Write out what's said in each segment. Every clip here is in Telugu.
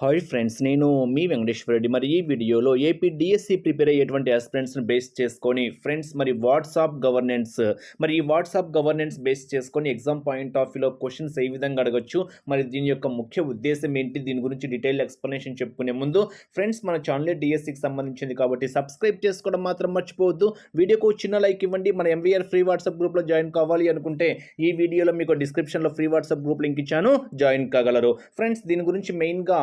హాయ్ ఫ్రెండ్స్ నేను మీ వెంకటేశ్వర రెడ్డి. మరి ఈ వీడియోలో ఏపీ డిఎస్సి ప్రిపేర్ అయ్యేటువంటి ఆస్పిరెంట్స్ని బేస్ చేసుకొని ఫ్రెండ్స్ మరి వాట్సాప్ గవర్నెన్స్ మరి ఈ వాట్సాప్ గవర్నెన్స్ బేస్ చేసుకొని ఎగ్జామ్ పాయింట్ ఆఫ్ వ్యూలో క్వశ్చన్స్ ఏ విధంగా అడగచ్చు మరి దీని యొక్క ముఖ్య ఉద్దేశం ఏంటి దీని గురించి డీటెయిల్ ఎక్స్ప్లెనేషన్ చెప్పుకునే ముందు ఫ్రెండ్స్ మన ఛానల్ డిఎస్సికి సంబంధించింది కాబట్టి సబ్స్క్రైబ్ చేసుకోవడం మాత్రం మర్చిపోవద్దు. వీడియోకు చిన్న లైక్ ఇవ్వండి మన ఎంవీఆర్ ఫ్రీ వాట్సాప్ గ్రూప్లో జాయిన్ కావాలి అనుకుంటే ఈ వీడియోలో మీకు డిస్క్రిప్షన్లో ఫ్రీ వాట్సాప్ గ్రూప్ లింక్ ఇచ్చాను జాయిన్ కాగలరు. ఫ్రెండ్స్ దీని గురించి మెయిన్గా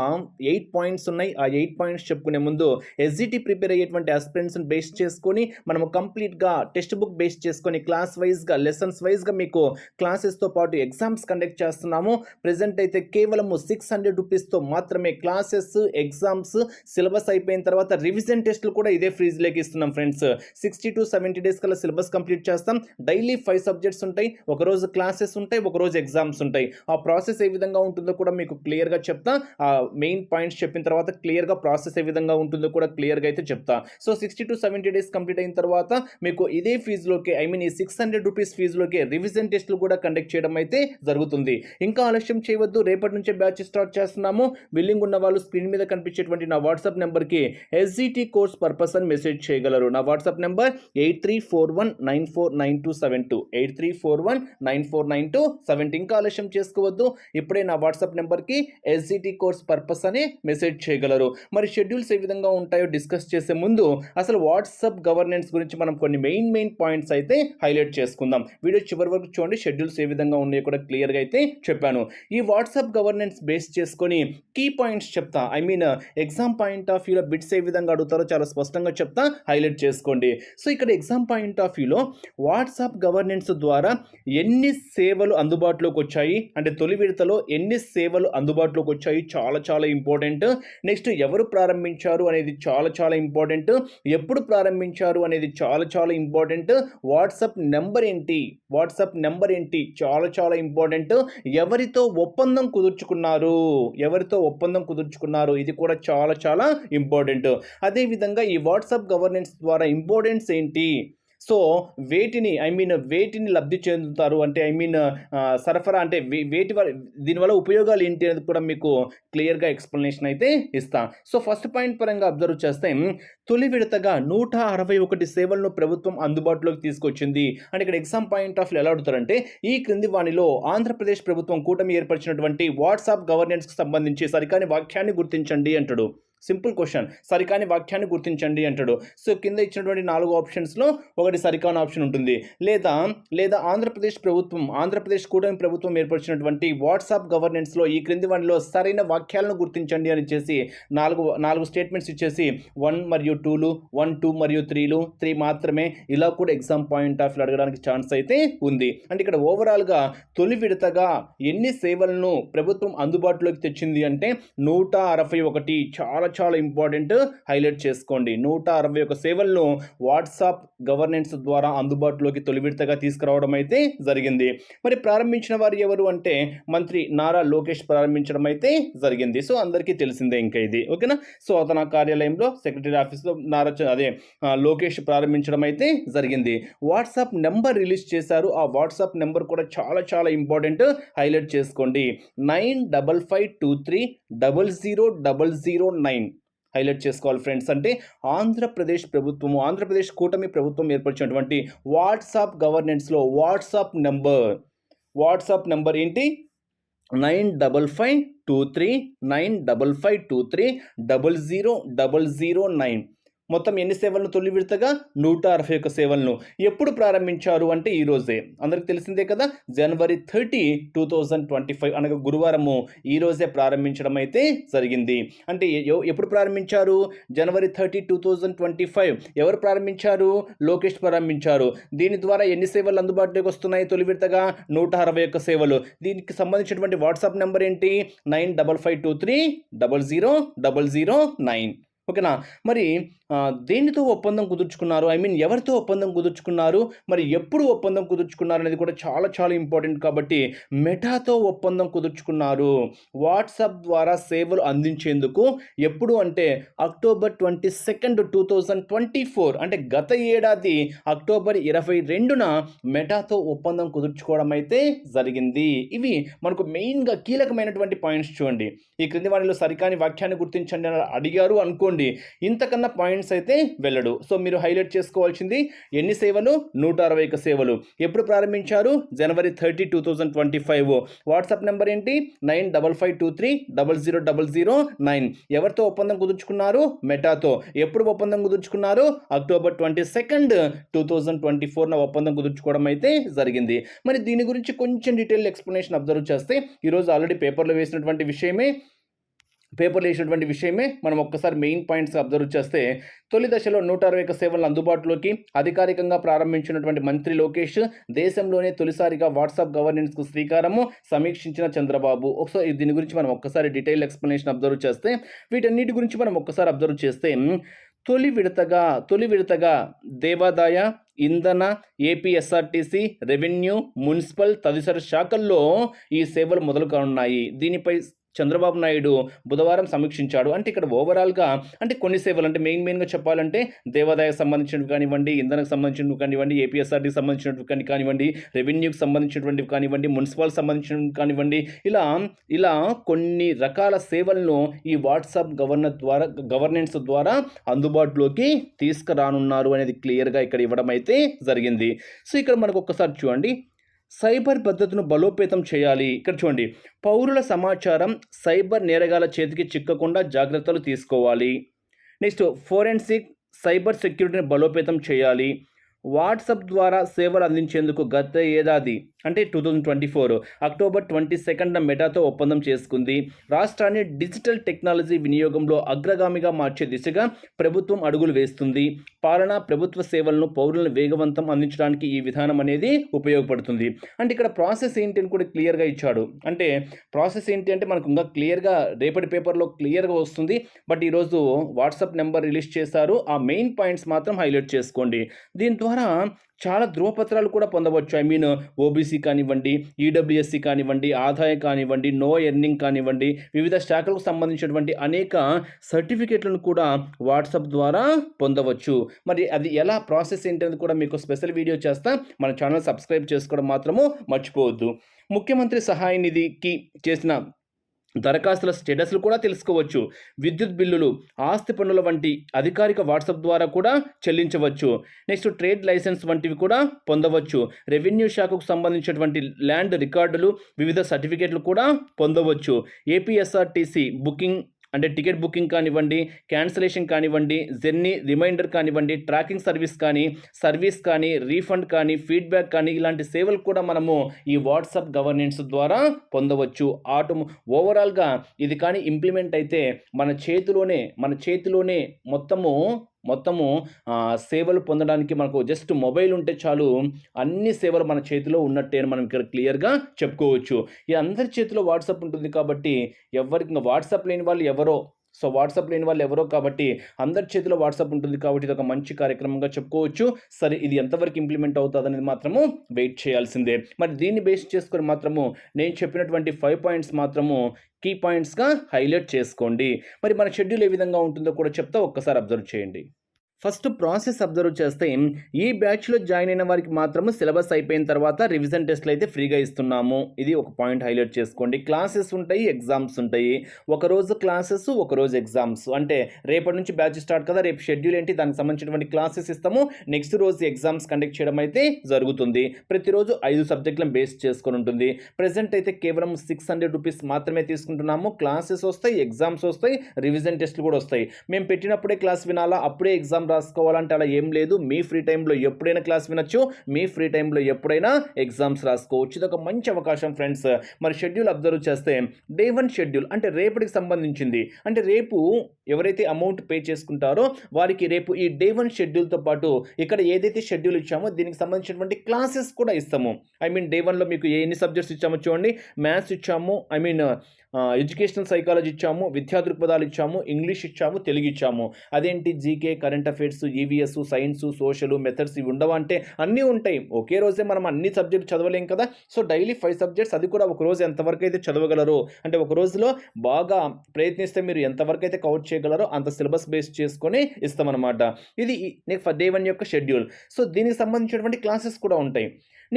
ఎయిట్ పాయింట్స్ ఉన్నాయి. ఆ ఎయిట్ పాయింట్స్ చెప్పుకునే ముందు ఎస్జిటి ప్రిపేర్ అయ్యేటువంటి ఆస్పిరెంట్స్ని బేస్ చేసుకొని మనము కంప్లీట్గా టెక్స్ట్ బుక్ బేస్ చేసుకొని క్లాస్ వైజ్గా లెసన్స్ వైజ్గా మీకు క్లాసెస్తో పాటు ఎగ్జామ్స్ కండక్ట్ చేస్తున్నాము. ప్రజెంట్ అయితే కేవలము సిక్స్ హండ్రెడ్ రూపీస్తో మాత్రమే క్లాసెస్ ఎగ్జామ్స్ సిలబస్ అయిపోయిన తర్వాత రివిజన్ టెస్ట్లు కూడా ఇదే ఫ్రీజ్లోకి ఇస్తున్నాం friends sixty to seventy days కల్లా సిలబస్ కంప్లీట్ చేస్తాం. డైలీ ఫైవ్ సబ్జెక్ట్స్ ఉంటాయి. ఒకరోజు క్లాసెస్ ఉంటాయి. ఒకరోజు ఎగ్జామ్స్ ఉంటాయి. ఆ ప్రాసెస్ ఏ విధంగా ఉంటుందో కూడా మీకు క్లియర్గా చెప్తా. ఆ మెయిన్ పాయింట్స్ చెప్పిన తర్వాత క్లియర్గా ప్రాసెస్ ఏ విధంగా ఉంటుందో కూడా క్లియర్గా అయితే చెప్తా. So sixty to seventy days complete అయిన తర్వాత మీకు ఇదే ఫీజులోకి ఐ మీన్ ఈ సిక్స్ హండ్రెడ్ రూపీస్ ఫీజులోకి రివిజన్ టెస్ట్లు కూడా కండక్ట్ చేయడం అయితే జరుగుతుంది. ఇంకా ఆలస్యం చేయవద్దు రేపటి నుంచే బ్యాచ్ స్టార్ట్ చేస్తున్నాము. బిల్లింగ్ ఉన్న వాళ్ళు స్క్రీన్ మీద కనిపించేటువంటి నా వాట్సాప్ నెంబర్కి ఎస్జిటి కోర్స్ పర్పస్ అని మెసేజ్ చేయగలరు. నా WhatsApp number eight three four one nine four nine two seven two eight three four one nine four nine two seven two ఇంకా ఆలస్యం చేసుకోవద్దు. ఇప్పుడే నా వాట్సాప్ నెంబర్కి ఎస్జిటి కోర్స్ పర్పస్ అని మెసేజ్ చేయగలరు. మరి షెడ్యూల్స్ ఏ విధంగా ఉంటాయో డిస్కస్ చేసే ముందు అసలు వాట్సాప్ గవర్నెన్స్ గురించి మనం కొన్ని మెయిన్ మెయిన్ పాయింట్స్ అయితే హైలైట్ చేసుకుందాం. వీడియో చివరి వరకు చూడండి. షెడ్యూల్స్ ఏ విధంగా ఉన్నాయో కూడా క్లియర్గా అయితే చెప్పాను. ఈ వాట్సాప్ గవర్నెన్స్ బేస్ చేసుకొని కీ పాయింట్స్ చెప్తా. I mean exam point of వ్యూలో బిట్స్ ఏ విధంగా అడుగుతారో చాలా స్పష్టంగా చెప్తా. హైలైట్ చేసుకోండి. సో ఇక్కడ ఎగ్జామ్ పాయింట్ ఆఫ్ వ్యూలో వాట్సాప్ గవర్నెన్స్ ద్వారా ఎన్ని సేవలు అందుబాటులోకి వచ్చాయి? అంటే తొలి విడతలో ఎన్ని సేవలు అందుబాటులోకి వచ్చాయి? చాలా చాలా ఇంపార్టెంట్. నెక్స్ట్ ఎవరు ప్రారంభించారు అనేది చాలా చాలా ఇంపార్టెంట్. ఎప్పుడు ప్రారంభించారు అనేది చాలా చాలా ఇంపార్టెంట్. వాట్సాప్ నెంబర్ ఏంటి? వాట్సాప్ నెంబర్ ఏంటి? చాలా చాలా ఇంపార్టెంట్. ఎవరితో ఒప్పందం కుదుర్చుకున్నారు? ఎవరితో ఒప్పందం కుదుర్చుకున్నారు? ఇది కూడా చాలా చాలా ఇంపార్టెంట్. అదేవిధంగా ఈ వాట్సాప్ గవర్నెన్స్ ద్వారా ఇంపార్టెన్స్ ఏంటి? సో వేటిని ఐ మీన్ వేటిని లబ్ధి చెందుతారు అంటే ఐ మీన్ సరఫరా అంటే వేటి వల్ల దీనివల్ల ఉపయోగాలు ఏంటి అనేది కూడా మీకు క్లియర్గా ఎక్స్ప్లెనేషన్ అయితే ఇస్తా. సో ఫస్ట్ పాయింట్ పరంగా అబ్జర్వ్ చేస్తే తొలి విడతగా నూట అరవై ఒకటి సేవలను ప్రభుత్వం అందుబాటులోకి తీసుకొచ్చింది. అంటే ఇక్కడ ఎగ్జామ్ పాయింట్ ఆఫ్ ఎలా అడుగుతారంటే ఈ క్రింది వాణిలో ఆంధ్రప్రదేశ్ ప్రభుత్వం కూటమి ఏర్పరిచినటువంటి వాట్సాప్ గవర్నెన్స్కి సంబంధించి సరికాని వాక్యాన్ని గుర్తించండి అంటాడు. Simple question. సరికాని వాక్యాన్ని గుర్తించండి అంటాడు. సో కింద ఇచ్చినటువంటి నాలుగు ఆప్షన్స్లో ఒకటి సరికాని ఆప్షన్ ఉంటుంది. లేదా లేదా ఆంధ్రప్రదేశ్ ప్రభుత్వం ఆంధ్రప్రదేశ్ కూటమి ప్రభుత్వం ఏర్పరిచినటువంటి వాట్సాప్ గవర్నెన్స్లో ఈ క్రింది వన్లో సరైన వాక్యాలను గుర్తించండి అని చేసి నాలుగు నాలుగు స్టేట్మెంట్స్ ఇచ్చేసి వన్ మరియు టూలు వన్ టూ మరియు త్రీలు త్రీ మాత్రమే ఇలా కూడా ఎగ్జామ్ పాయింట్ ఆఫ్ అడగడానికి ఛాన్స్ అయితే ఉంది. అంటే ఇక్కడ ఓవరాల్గా తొలి విడతగా ఎన్ని సేవలను ప్రభుత్వం అందుబాటులోకి తెచ్చింది అంటే నూట అరవై ఒకటి చాలా చాలా ఇంపార్టెంట్ హైలైట్ చేసుకోండి. నూట అరవై ఒక సేవలను వాట్సాప్ గవర్నెన్స్ ద్వారా అందుబాటులోకి తొలి విడతగా తీసుకురావడం అయితే జరిగింది. మరి ప్రారంభించిన వారు ఎవరు అంటే మంత్రి నారా లోకేష్ ప్రారంభించడం అయితే జరిగింది. సో అందరికీ తెలిసిందే ఇంకా ఇది. ఓకేనా సో అతని కార్యాలయంలో సెక్రటరీ ఆఫీస్లో నారా అదే లోకేష్ ప్రారంభించడం అయితే జరిగింది. వాట్సాప్ నెంబర్ రిలీజ్ చేశారు. ఆ వాట్సాప్ నెంబర్ కూడా చాలా చాలా ఇంపార్టెంట్ హైలైట్ చేసుకోండి. Nine double five two three double zero double zero nine highlight చేసుకోవాలి ఫ్రెండ్స్. అంటే ఆంధ్రప్రదేశ్ ప్రభుత్వము ఆంధ్రప్రదేశ్ కూటమి ప్రభుత్వం ఏర్పరిచినటువంటి వాట్సాప్ గవర్నెన్స్లో వాట్సాప్ నెంబర్. వాట్సాప్ నెంబర్ ఏంటి? Nine double five two three nine double five two three double zero double zero nine. మొత్తం ఎన్ని సేవలను తొలి విడతగా నూట అరవై ఒక్క సేవలను. ఎప్పుడు ప్రారంభించారు అంటే ఈరోజే అందరికి తెలిసిందే కదా జనవరి thirty two thousand twenty five అనగా గురువారము. ఈ రోజే ప్రారంభించడం అయితే జరిగింది. అంటే ఎప్పుడు ప్రారంభించారు? జనవరి thirty two thousand twenty five. ఎవరు ప్రారంభించారు? లోకేష్ ప్రారంభించారు. దీని ద్వారా ఎన్ని సేవలు అందుబాటులోకి వస్తున్నాయి తొలి విడతగా నూట అరవై ఒక్క సేవలు. దీనికి సంబంధించినటువంటి వాట్సాప్ నెంబర్ ఏంటి? Nine double five two three double zero double zero nine. ఓకేనా? మరి దేనితో ఒప్పందం కుదుర్చుకున్నారు? ఐ మీన్ ఎవరితో ఒప్పందం కుదుర్చుకున్నారు? మరి ఎప్పుడు ఒప్పందం కుదుర్చుకున్నారు అనేది కూడా చాలా చాలా ఇంపార్టెంట్ కాబట్టి మెటాతో ఒప్పందం కుదుర్చుకున్నారు. వాట్సాప్ ద్వారా సేవలు అందించేందుకు ఎప్పుడు అంటే October twenty second two thousand twenty four అంటే గత ఏడాది అక్టోబర్ ఇరవై రెండున మెటాతో ఒప్పందం కుదుర్చుకోవడం అయితే జరిగింది. ఇవి మనకు మెయిన్గా కీలకమైనటువంటి పాయింట్స్ చూడండి. ఈ క్రింది వాటిలో సరికాని వాక్యాన్ని గుర్తించండి అని అడిగారు అనుకోండి. ఇంతకన్నా పాయింట్స్ అయితే వెళ్ళడు. సో మీరు హైలైట్ చేసుకోవాల్సింది ఎన్ని సేవలు? నూట అరవై ఒక సేవలు. ఎప్పుడు ప్రారంభించారు? జనవరి thirty two thousand twenty five. WhatsApp number ఏంటి? Nine double five two three double zero double zero nine. ఎవరితో ఒప్పందం కుదుర్చుకున్నారు? మెటాతో. ఎప్పుడు ఒప్పందం కుదుర్చుకున్నారు? October twenty second two thousand twenty ఫోర్న ఒప్పందం కుదుర్చుకోవడం అయితే జరిగింది. మరి దీని గురించి కొంచెం డీటెయిల్ ఎక్స్ప్లెనేషన్ అబ్జర్వ్ చేస్తే ఈరోజు ఆల్రెడీ పేపర్లో వేసినటువంటి విషయమే పేపర్లో వేసినటువంటి విషయమే మనం ఒక్కసారి మెయిన్ పాయింట్స్ అబ్జర్వ్ చేస్తే తొలి దశలో నూట అరవై ఒక్క సేవలను అందుబాటులోకి అధికారికంగా ప్రారంభించినటువంటి మంత్రి లోకేష్ దేశంలోనే తొలిసారిగా వాట్సాప్ గవర్నెన్స్కు శ్రీకారము సమీక్షించిన చంద్రబాబు. ఒకసారి దీని గురించి మనం ఒక్కసారి డీటెయిల్ ఎక్స్ప్లెనేషన్ అబ్జర్వ్ చేస్తే వీటన్నిటి గురించి మనం ఒక్కసారి అబ్జర్వ్ చేస్తే తొలి విడతగా తొలి విడతగా దేవాదాయ ఇంధన ఏపీఎస్ఆర్టీసీ రెవెన్యూ మున్సిపల్ తదితర శాఖల్లో ఈ సేవలు మొదలు కానున్నాయి. దీనిపై చంద్రబాబు నాయుడు బుధవారం సమీక్షించాడు. అంటే ఇక్కడ ఓవరాల్గా అంటే కొన్ని సేవలు అంటే మెయిన్ మెయిన్గా చెప్పాలంటే దేవాదాయకు సంబంధించినవి కానివ్వండి ఇంధనకు సంబంధించినవి కానివ్వండి ఏపీఎస్ఆర్డీకి సంబంధించినవి కానీ కానివ్వండి రెవెన్యూకి సంబంధించినటువంటివి కానివ్వండి మున్సిపల్ సంబంధించినవి కానివ్వండి. ఇలా ఇలా కొన్ని రకాల సేవలను ఈ వాట్సాప్ గవర్నర్ ద్వారా గవర్నెన్స్ ద్వారా అందుబాటులోకి తీసుకురానున్నారు అనేది క్లియర్గా ఇక్కడ ఇవ్వడం అయితే జరిగింది. సో ఇక్కడ మనకు ఒక్కసారి చూడండి. సైబర్ భద్రతను బలోపేతం చేయాలి. ఇక్కడ చూడండి. పౌరుల సమాచారం సైబర్ నేరగాల చేతికి చిక్కకుండా జాగ్రత్తలు తీసుకోవాలి. నెక్స్ట్ ఫోరెన్సిక్ సైబర్ సెక్యూరిటీని బలోపేతం చేయాలి. వాట్సాప్ ద్వారా సేవలు అందించేందుకు గత ఏడాది అంటే two thousand twenty four October twenty సెకండ్న మెటాతో ఒప్పందం చేసుకుంది. రాష్ట్రాన్ని డిజిటల్ టెక్నాలజీ వినియోగంలో అగ్రగామిగా మార్చే దిశగా ప్రభుత్వం అడుగులు వేస్తుంది. పాలన ప్రభుత్వ సేవలను పౌరులను వేగవంతం అందించడానికి ఈ విధానం అనేది ఉపయోగపడుతుంది. అంటే ఇక్కడ ప్రాసెస్ ఏంటి అని కూడా క్లియర్గా ఇచ్చాడు. అంటే ప్రాసెస్ ఏంటి అంటే మనకు ఇంకా క్లియర్గా రేపటి పేపర్లో క్లియర్గా వస్తుంది. బట్ ఈరోజు వాట్సాప్ నెంబర్ రిలీజ్ చేశారు. ఆ మెయిన్ పాయింట్స్ మాత్రం హైలైట్ చేసుకోండి. దీని ద్వారా చాలా ధృవపత్రాలు కూడా పొందవచ్చు. ఐ మీన్ ఓబీసీ కానివ్వండి ఈడబ్ల్యూఎస్సీ కానివ్వండి ఆదాయం కానివ్వండి నో ఎర్నింగ్ కానివ్వండి వివిధ శాఖలకు సంబంధించినటువంటి అనేక సర్టిఫికేట్లను కూడా వాట్సాప్ ద్వారా పొందవచ్చు. మరి అది ఎలా ప్రాసెస్ ఏంటనేది కూడా మీకు స్పెషల్ వీడియో చేస్తా. మన ఛానల్ సబ్స్క్రైబ్ చేసుకోవడం మాత్రము మర్చిపోవద్దు. ముఖ్యమంత్రి సహాయ నిధికి చేసిన దరఖాస్తుల స్టేటస్లు కూడా తెలుసుకోవచ్చు. విద్యుత్ బిల్లులు ఆస్తి పన్నుల వంటి అధికారిక వాట్సాప్ ద్వారా కూడా చెల్లించవచ్చు. నెక్స్ట్ ట్రేడ్ లైసెన్స్ వంటివి కూడా పొందవచ్చు. రెవెన్యూ శాఖకు సంబంధించినటువంటి ల్యాండ్ రికార్డులు వివిధ సర్టిఫికేట్లు కూడా పొందవచ్చు. ఏపీఎస్ఆర్టీసీ బుకింగ్ అంటే టికెట్ బుకింగ్ కానివ్వండి క్యాన్సిలేషన్ కానివ్వండి జర్నీ రిమైండర్ కానివ్వండి ట్రాకింగ్ సర్వీస్ కానీ సర్వీస్ కానీ రీఫండ్ కానీ ఫీడ్బ్యాక్ కానీ ఇలాంటి సేవలు కూడా మనము ఈ వాట్సాప్ గవర్నెన్స్ ద్వారా పొందవచ్చు. ఆటో ఓవరాల్గా ఇది కానీ ఇంప్లిమెంట్ అయితే మన చేతిలోనే మన చేతిలోనే మొత్తము మొత్తము సేవలు పొందడానికి మనకు జస్ట్ మొబైల్ ఉంటే చాలు అన్ని సేవలు మన చేతిలో ఉన్నట్టే అని మనం ఇక్కడ క్లియర్గా చెప్పుకోవచ్చు. ఈ అందరి చేతిలో వాట్సాప్ ఉంటుంది కాబట్టి ఎవరికి వాట్సాప్ లేని వాళ్ళు ఎవరో సో వాట్సాప్ లేని వాళ్ళు ఎవరో కాబట్టి అందరి చేతిలో వాట్సాప్ ఉంటుంది కాబట్టి ఇది ఒక మంచి కార్యక్రమంగా చెప్పుకోవచ్చు. సరే ఇది ఎంతవరకు ఇంప్లిమెంట్ అవుతుంది అనేది మాత్రము వెయిట్ చేయాల్సిందే. మరి దీన్ని బేస్ చేసుకొని మాత్రము నేను చెప్పినటువంటి ఫైవ్ పాయింట్స్ మాత్రము కీ పాయింట్స్గా హైలైట్ చేసుకోండి. మరి మన షెడ్యూల్ ఏ విధంగా ఉంటుందో కూడా చెప్తా ఒక్కసారి అబ్జర్వ్ చేయండి. ఫస్ట్ ప్రాసెస్ అబ్జర్వ్ చేస్తే ఈ బ్యాచ్లో జాయిన్ అయిన వారికి మాత్రము సిలబస్ అయిపోయిన తర్వాత రివిజన్ టెస్ట్లు అయితే ఫ్రీగా ఇస్తున్నాము. ఇది ఒక పాయింట్ హైలైట్ చేసుకోండి. క్లాసెస్ ఉంటాయి ఎగ్జామ్స్ ఉంటాయి. ఒకరోజు క్లాసెస్ ఒక రోజు ఎగ్జామ్స్. అంటే రేపటి నుంచి బ్యాచ్ స్టార్ట్ కదా రేపు షెడ్యూల్ ఏంటి దానికి సంబంధించినటువంటి క్లాసెస్ ఇస్తాము. నెక్స్ట్ రోజు ఎగ్జామ్స్ కండక్ట్ చేయడం అయితే జరుగుతుంది. ప్రతిరోజు ఐదు సబ్జెక్టులను బేస్ చేసుకొని ఉంటుంది. ప్రజెంట్ అయితే కేవలం సిక్స్ హండ్రెడ్ రూపీస్ మాత్రమే తీసుకుంటున్నాము. క్లాసెస్ వస్తాయి ఎగ్జామ్స్ వస్తాయి రివిజన్ టెస్ట్లు కూడా వస్తాయి. మేము పెట్టినప్పుడే క్లాస్ వినాలా అప్పుడే ఎగ్జామ్ రాసుకోవాలంటే అలా ఏం లేదు. మీ ఫ్రీ టైంలో ఎప్పుడైనా క్లాస్ వినొచ్చు. మీ ఫ్రీ టైంలో ఎప్పుడైనా ఎగ్జామ్స్ రాసుకోవచ్చు. ఇది ఒక మంచి అవకాశం ఫ్రెండ్స్. మరి షెడ్యూల్ అబ్జర్వ్ చేస్తే డే వన్ షెడ్యూల్ అంటే రేపటికి సంబంధించింది. అంటే రేపు ఎవరైతే అమౌంట్ పే చేసుకుంటారో వారికి రేపు ఈ డే వన్ షెడ్యూల్తో పాటు ఇక్కడ ఏదైతే షెడ్యూల్ ఇచ్చామో దీనికి సంబంధించినటువంటి క్లాసెస్ కూడా ఇస్తాము. ఐ మీన్ డే వన్లో మీకు ఎన్ని సబ్జెక్ట్స్ ఇచ్చామో చూడండి. మ్యాథ్స్ ఇచ్చాము. ఐ మీన్ ఎడ్యుకేషనల్ సైకాలజీ ఇచ్చాము. విద్యా దృక్పథాలు ఇచ్చాము. ఇంగ్లీష్ ఇచ్చాము. తెలుగు ఇచ్చాము. అదేంటి? GK current affairs EVS science social methods ఇవి ఉండవా అంటే అన్నీ ఉంటాయి. ఒకే రోజే మనం అన్ని సబ్జెక్ట్ చదవలేం కదా. సో డైలీ ఫైవ్ సబ్జెక్ట్స్ అది కూడా ఒక రోజు ఎంతవరకు అయితే చదవగలరు? అంటే ఒక రోజులో బాగా ప్రయత్నిస్తే మీరు ఎంతవరకు అయితే కవర్ చేయగలరో అంత సిలబస్ బేస్ చేసుకొని ఇస్తామన్నమాట. ఇది నెక్స్ట్ డే వన్ యొక్క షెడ్యూల్ సో దీనికి సంబంధించినటువంటి క్లాసెస్ కూడా ఉంటాయి.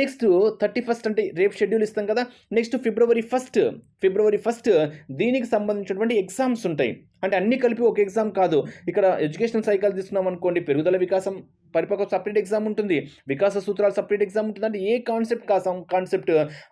నెక్స్ట్ థర్టీ ఫస్ట్ అంటే రేపు షెడ్యూల్ ఇస్తాం కదా. నెక్స్ట్ ఫిబ్రవరి ఫస్ట్ ఫిబ్రవరి ఫస్ట్ దీనికి సంబంధించినటువంటి ఎగ్జామ్స్ ఉంటాయి. అంటే అన్నీ కలిపి ఒక ఎగ్జామ్ కాదు. ఇక్కడ ఎడ్యుకేషనల్ సైకిల్ తీసుకున్నాం అనుకోండి పెరుగుదల వికాసం పరిపక్వ సపరేట్ ఎగ్జామ్ ఉంటుంది. వికాస సూత్రాలు సపరేట్ ఎగ్జామ్ ఉంటుంది. అంటే ఏ కాన్సెప్ట్ కాసం కాన్సెప్ట్?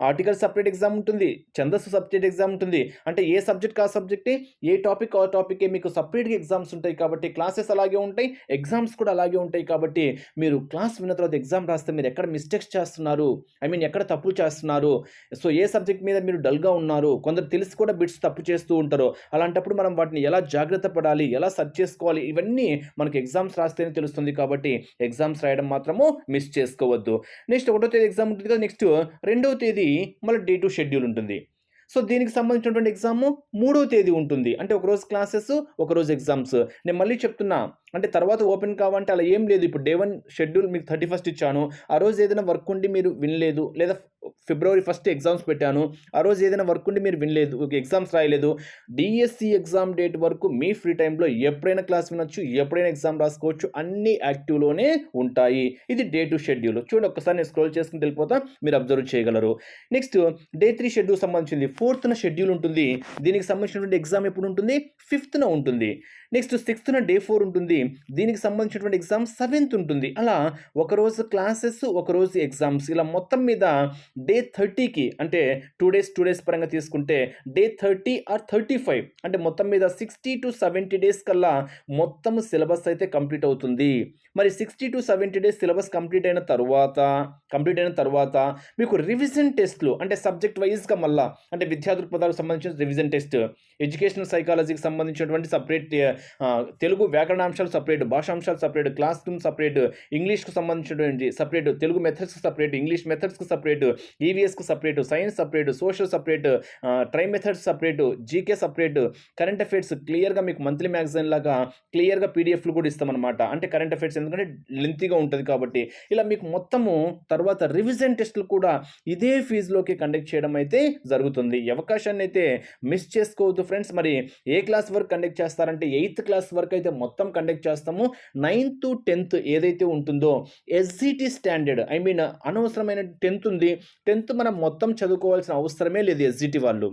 ఆర్టికల్ సపరేట్ ఎగ్జామ్ ఉంటుంది. ఛందస్సు సబ్జెక్ట్ ఎగ్జామ్ ఉంటుంది. అంటే ఏ సబ్జెక్ట్ కా సబ్జెక్టే? ఏ టాపిక్ ఆ టాపికే? మీకు సపరేట్గా ఎగ్జామ్స్ ఉంటాయి కాబట్టి క్లాసెస్ అలాగే ఉంటాయి ఎగ్జామ్స్ కూడా అలాగే ఉంటాయి కాబట్టి మీరు క్లాస్ విన్న తర్వాత ఎగ్జామ్ రాస్తే మీరు ఎక్కడ మిస్టేక్స్ చేస్తున్నారు? ఐ మీన్ ఎక్కడ తప్పులు చేస్తున్నారు? సో ఏ సబ్జెక్ట్ మీద మీరు డల్గా ఉన్నారు? కొందరు తెలిసి కూడా బిట్స్ తప్పు చేస్తూ ఉంటారు. అలాంటప్పుడు మనం వాటిని ఎలా జాగ్రత్త పడాలి ఎలా సర్చ్ చేసుకోవాలి ఇవన్నీ మనకి ఎగ్జామ్స్ రాస్తేనే తెలుస్తుంది కాబట్టి ఎగ్జామ్స్ రాయడం మాత్రము మిస్ చేసుకోవద్దు. నెక్స్ట్ ఒకటో తేదీ ఎగ్జామ్ ఉంటుంది కదా నెక్స్ట్ రెండవ తేదీ మళ్ళీ డే టు షెడ్యూల్ ఉంటుంది. సో దీనికి సంబంధించినటువంటి ఎగ్జామ్ మూడో తేదీ ఉంటుంది. అంటే ఒకరోజు క్లాసెస్ ఒకరోజు ఎగ్జామ్స్. నేను మళ్ళీ చెప్తున్నా అంటే తర్వాత ఓపెన్ కావాలంటే అలా ఏం లేదు. ఇప్పుడు డే వన్ షెడ్యూల్ మీకు థర్టీ ఫస్ట్ ఇచ్చాను. ఆ రోజు ఏదైనా వర్క్ ఉండి మీరు వినలేదు లేదా ఫిబ్రవరి ఫస్ట్ ఎగ్జామ్స్ పెట్టాను. ఆ రోజు ఏదైనా వర్క్ ఉండి మీరు వినలేదు ఎగ్జామ్స్ రాయలేదు. డిఎస్సి ఎగ్జామ్ డేట్ వరకు మీ ఫ్రీ టైంలో ఎప్పుడైనా క్లాస్ వినొచ్చు ఎప్పుడైనా ఎగ్జామ్ రాసుకోవచ్చు. అన్ని యాక్టివ్లోనే ఉంటాయి. ఇది డే టు షెడ్యూల్. చూడండి ఒక్కసారి నేను స్క్రోల్ చేసుకుని వెళ్ళిపోతా మీరు అబ్జర్వ్ చేయగలరు. నెక్స్ట్ డే త్రీ షెడ్యూల్ సంబంధించింది. ఫోర్త్న షెడ్యూల్ ఉంటుంది. దీనికి సంబంధించినటువంటి ఎగ్జామ్ ఎప్పుడు ఉంటుంది? ఫిఫ్త్న ఉంటుంది. నెక్స్ట్ సిక్స్త్న డే ఫోర్ ఉంటుంది. దీనికి సంబంధించినటువంటి ఎగ్జామ్ సెవెంత్ ఉంటుంది. అలా ఒకరోజు క్లాసెస్ ఒకరోజు ఎగ్జామ్స్ ఇలా మొత్తం మీద డే థర్టీకి అంటే టూ డేస్ టూ డేస్ పరంగా తీసుకుంటే day thirty or thirty five అంటే మొత్తం మీద సిక్స్టీ టు సెవెంటీ డేస్ కల్లా మొత్తం సిలబస్ అయితే కంప్లీట్ అవుతుంది. మరి sixty to seventy days syllabus complete అయిన తర్వాత కంప్లీట్ అయిన తర్వాత మీకు రివిజన్ టెస్ట్లు అంటే సబ్జెక్ట్ వైజ్గా మళ్ళా అంటే విద్యా దృక్పథాలకు సంబంధించిన రివిజన్ టెస్ట్ ఎడ్యుకేషనల్ సైకాలజీకి సంబంధించినటువంటి సపరేట్ తెలుగు వ్యాకరణాంశాలు సపరేట్ భాషాంశాలు సపరేట్ క్లాస్ రూమ్ సపరేట్ ఇంగ్లీష్కు సంబంధించినటువంటి సపరేట్ తెలుగు మెథడ్స్కి సపరేట్ ఇంగ్లీష్ మెథడ్స్కి separate ఈవీఎస్కి separate science separate social separate tri methods separate GK separate current affairs క్లియర్గా మీకు మంత్లీ మ్యాగజైన్ లాగా క్లియర్గా పీడిఎఫ్లు కూడా ఇస్తామన్నమాట. అంటే కరెంట్ అఫైర్స్ ఎందుకంటే లెంతీగా ఉంటుంది కాబట్టి. ఇలా మీకు మొత్తము తర్వాత రివిజన్ టెస్టులు కూడా ఇదే ఫీజులోకి కండక్ట్ చేయడం అయితే జరుగుతుంది. అవకాశాన్ని అయితే మిస్ చేసుకోవద్దు ఫ్రెండ్స్ మరి ఏ క్లాస్ వరకు కండక్ట్ చేస్తారంటే ఎయిత్ ఎయిత్ క్లాస్ వరకు అయితే మొత్తం కండక్ట్ చేస్తాము. నైన్త్ టెన్త్ ఏదైతే ఉంటుందో ఎస్జిటి స్టాండర్డ్ ఐ మీన్ అనవసరమైన టెన్త్ ఉంది. టెన్త్ మనం మొత్తం చదువుకోవాల్సిన అవసరమే లేదు ఎస్జిటి వాళ్ళు.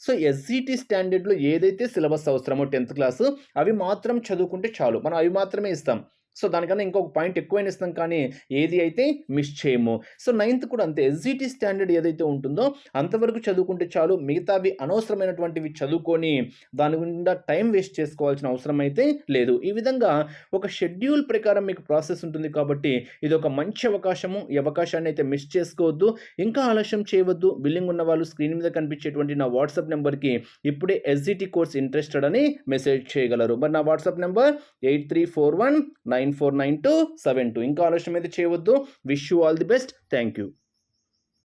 సో ఎస్జిటి స్టాండర్డ్లో ఏదైతే సిలబస్ అవసరమో టెన్త్ క్లాసు అవి మాత్రం చదువుకుంటే చాలు. మనం అవి మాత్రమే ఇస్తాం. సో దానికన్నా ఇంకొక పాయింట్ ఎక్కువైనా ఇస్తాం కానీ ఏది అయితే మిస్ చేయము. సో నైన్త్ కూడా అంతే. ఎస్జిటి స్టాండర్డ్ ఏదైతే ఉంటుందో అంతవరకు చదువుకుంటే చాలు. మిగతావి అనవసరమైనటువంటివి చదువుకొని దాని గుండా టైం వేస్ట్ చేసుకోవాల్సిన అవసరం అయితే లేదు. ఈ విధంగా ఒక షెడ్యూల్ ప్రకారం మీకు ప్రాసెస్ ఉంటుంది కాబట్టి ఇది ఒక మంచి అవకాశము. ఈ అవకాశాన్ని అయితే మిస్ చేసుకోవద్దు. ఇంకా ఆలస్యం చేయవద్దు. బిల్లింగ్ ఉన్న వాళ్ళు స్క్రీన్ మీద కనిపించేటువంటి నా వాట్సాప్ నెంబర్కి ఇప్పుడే ఎస్జిటి కోర్స్ ఇంట్రెస్టెడ్ అని మెసేజ్ చేయగలరు. మరి నా WhatsApp number eight three four one nine four nine two seven two. ఇంకా ఆలోచన అయితే చేయవద్దు. Wish you all the best thank you